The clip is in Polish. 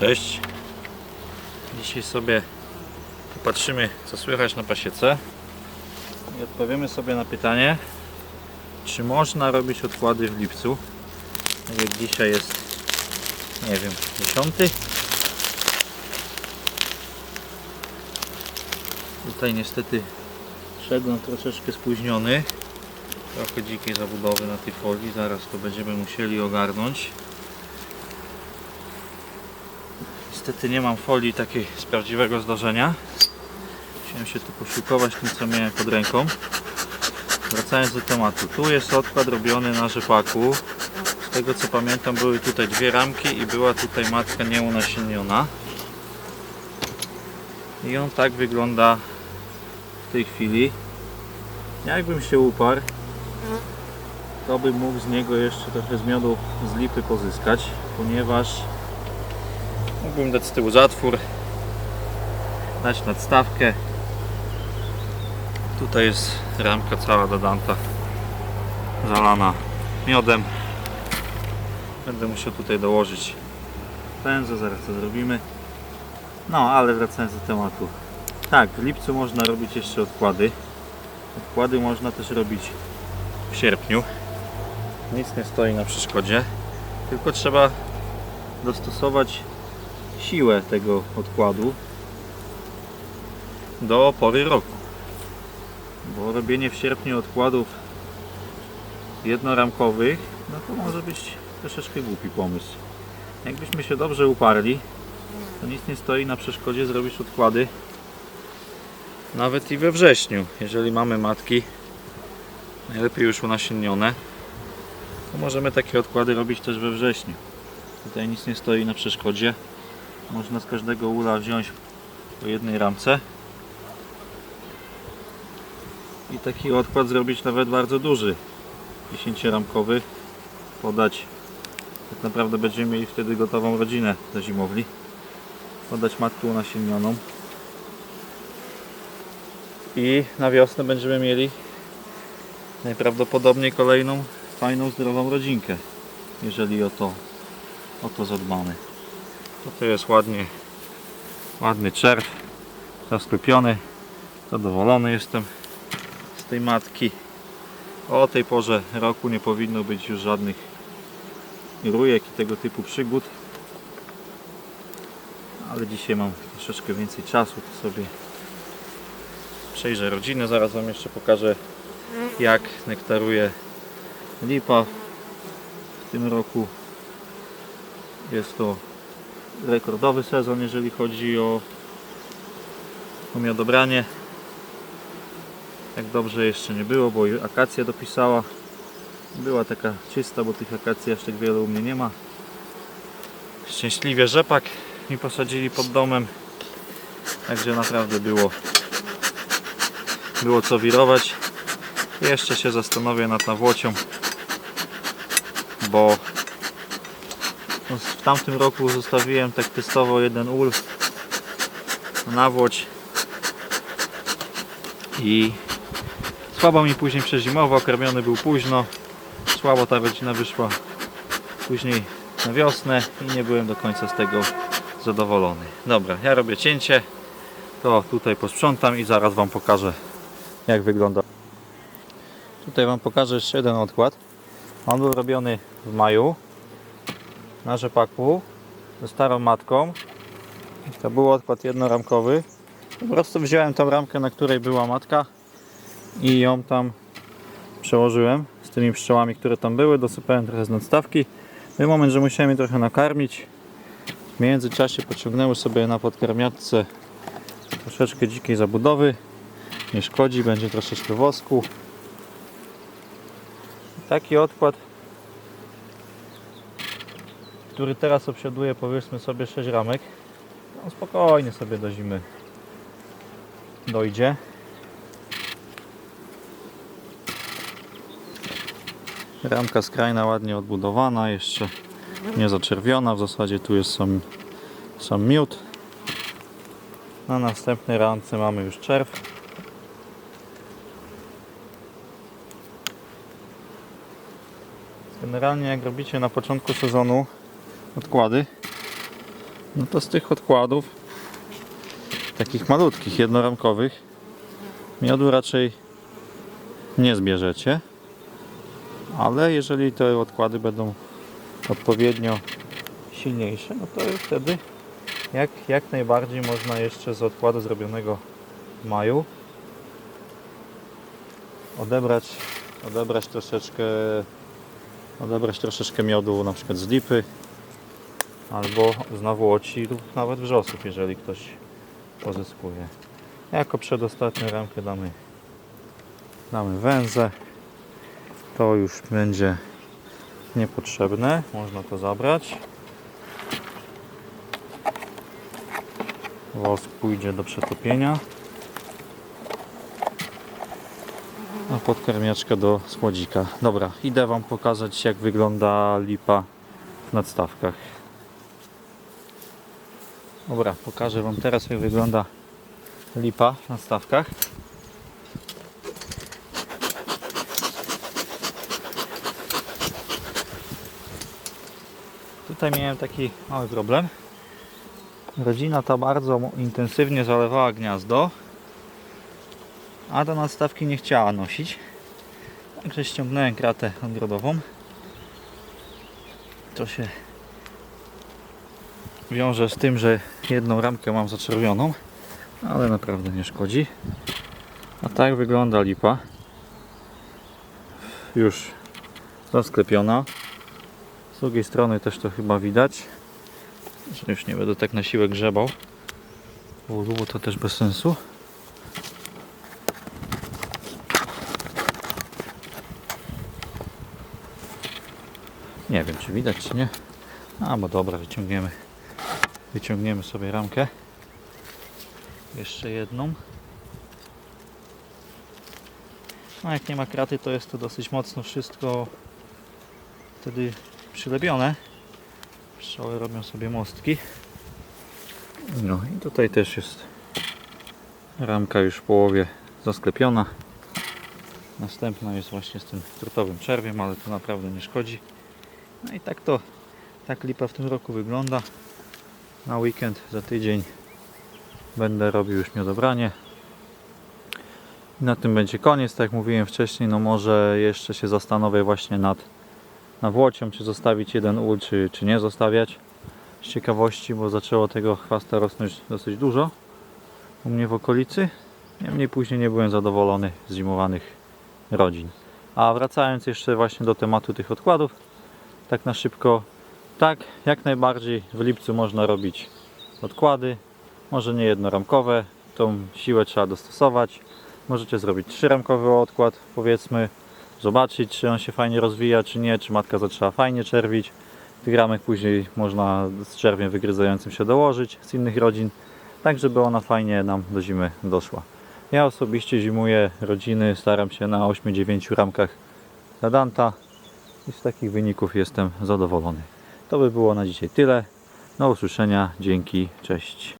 Cześć. Dzisiaj sobie popatrzymy co słychać na pasiece. I odpowiemy sobie na pytanie czy można robić odkłady w lipcu? Tak jak dzisiaj jest nie wiem 10 tutaj niestety szedłem troszeczkę spóźniony. Trochę dzikiej zabudowy na tej folii. Zaraz to będziemy musieli ogarnąć Niestety nie mam folii takiej z prawdziwego zdarzenia. Musiałem się tu posiłkować tym co miałem pod ręką. Wracając do tematu. Tu jest odkład robiony na rzepaku. Z tego co pamiętam były tutaj dwie ramki i była tutaj matka nieunasienniona. I on tak wygląda w tej chwili. Jakbym się uparł, to bym mógł z niego jeszcze trochę z miodu z lipy pozyskać, ponieważ Mógłbym dać z tyłu zatwór, dać nadstawkę. Tutaj jest ramka cała dodanta, zalana miodem. Będę musiał tutaj dołożyć pędzę, zaraz to zrobimy. No, ale wracając do tematu. Tak, w lipcu można robić jeszcze odkłady. Odkłady można też robić w sierpniu. Nic nie stoi na przeszkodzie. Tylko trzeba dostosować siłę tego odkładu do pory roku. Bo robienie w sierpniu odkładów jednoramkowych, no to może być troszeczkę głupi pomysł. Jakbyśmy się dobrze uparli, to nic nie stoi na przeszkodzie zrobić odkłady nawet i we wrześniu. Jeżeli mamy matki, najlepiej już unasiennione, to możemy takie odkłady robić też we wrześniu. Tutaj nic nie stoi na przeszkodzie. Można z każdego ula wziąć po jednej ramce. I taki odkład zrobić nawet bardzo duży. 10-ramkowy podać tak naprawdę będziemy mieli wtedy gotową rodzinę do zimowli. Podać matkę unasiennioną i na wiosnę będziemy mieli najprawdopodobniej kolejną fajną, zdrową rodzinkę jeżeli o to, o to zadbamy Tutaj jest ładnie, ładny czerw, zasklepiony. Zadowolony jestem z tej matki. O tej porze roku nie powinno być już żadnych rujek i tego typu przygód. Ale dzisiaj mam troszeczkę więcej czasu, to sobie przejrzę rodzinę. Zaraz Wam jeszcze pokażę jak nektaruje lipa w tym roku. Jest to rekordowy sezon, jeżeli chodzi o, o miodobranie. Tak dobrze jeszcze nie było, bo i akacja dopisała. Była taka czysta, bo tych akacji aż tak wiele u mnie nie ma. Szczęśliwie rzepak mi posadzili pod domem. Także naprawdę było było co wirować. Jeszcze się zastanowię nad nawłocią, bo W tamtym roku zostawiłem tak testowo jeden ul na nawłoć i słabo mi później przezimował, karmiony był późno, słabo ta rodzina wyszła później na wiosnę i nie byłem do końca z tego zadowolony. Dobra, ja robię cięcie, to tutaj posprzątam i zaraz Wam pokażę jak wygląda. Tutaj Wam pokażę jeszcze jeden odkład. On był robiony w maju na rzepaku ze starą matką. To był odkład jednoramkowy. Po prostu wziąłem tą ramkę, na której była matka i ją tam przełożyłem z tymi pszczołami, które tam były. Dosypałem trochę z nadstawki. Był moment, że musiałem je trochę nakarmić. W międzyczasie pociągnęły sobie na podkarmiatce troszeczkę dzikiej zabudowy. Nie szkodzi, będzie troszeczkę wosku. Taki odkład który teraz obsiaduje powiedzmy sobie 6 ramek no spokojnie sobie do zimy dojdzie. Ramka skrajna ładnie odbudowana jeszcze nie zaczerwiona w zasadzie tu jest sam, sam miód. Na następnej ramce mamy już czerw. Generalnie jak robicie na początku sezonu odkłady, No to z tych odkładów, takich malutkich, jednoramkowych, miodu raczej nie zbierzecie. Ale jeżeli te odkłady będą odpowiednio silniejsze, no to wtedy jak, jak najbardziej można jeszcze z odkładu zrobionego w maju odebrać, odebrać troszeczkę odebrać troszeczkę miodu na przykład z lipy albo z nawłoci lub nawet wrzosów, jeżeli ktoś pozyskuje. Jako przedostatnią ramkę damy damy węzę. To już będzie niepotrzebne. Można to zabrać. Wosk pójdzie do przetopienia. A podkarmiaczka do słodzika. Dobra, idę Wam pokazać jak wygląda lipa w nadstawkach. Dobra, pokażę Wam teraz jak wygląda lipa w nadstawkach. Tutaj miałem taki mały problem. Rodzina ta bardzo intensywnie zalewała gniazdo, a do nadstawki nie chciała nosić. Także ściągnąłem kratę ogrodową. To się wiąże z tym, że jedną ramkę mam zaczerwioną, ale naprawdę nie szkodzi. A tak wygląda lipa. Już zasklepiona. Z drugiej strony też to chyba widać. Już nie będę tak na siłę grzebał. Bo to też bez sensu. Nie wiem czy widać czy nie. A bo dobra, wyciągniemy. Wyciągniemy sobie ramkę. Jeszcze jedną. No jak nie ma kraty to jest to dosyć mocno wszystko wtedy przylepione. Pszczoły robią sobie mostki. No i tutaj też jest ramka już w połowie zasklepiona. Następna jest właśnie z tym trutowym czerwiem, ale to naprawdę nie szkodzi. No i tak to, tak lipa w tym roku wygląda. Na weekend za tydzień będę robił już miodobranie. I na tym będzie koniec, tak jak mówiłem wcześniej, no może jeszcze się zastanowię właśnie nad nawłocią, czy zostawić jeden ul, czy, czy nie zostawiać. Z ciekawości, bo zaczęło tego chwasta rosnąć dosyć dużo u mnie w okolicy. Niemniej później nie byłem zadowolony z zimowanych rodzin. A wracając jeszcze właśnie do tematu tych odkładów, tak na szybko, tak, jak najbardziej w lipcu można robić odkłady, może nie jednoramkowe, tą siłę trzeba dostosować. Możecie zrobić trzyramkowy odkład, powiedzmy, zobaczyć, czy on się fajnie rozwija, czy nie, czy matka zaczęła fajnie czerwić. Tych ramek później można z czerwiem wygryzającym się dołożyć z innych rodzin, tak żeby ona fajnie nam do zimy doszła. Ja osobiście zimuję rodziny, staram się na 8-9 ramkach Zadanta i z takich wyników jestem zadowolony. To by było na dzisiaj tyle. Do usłyszenia, dzięki, cześć.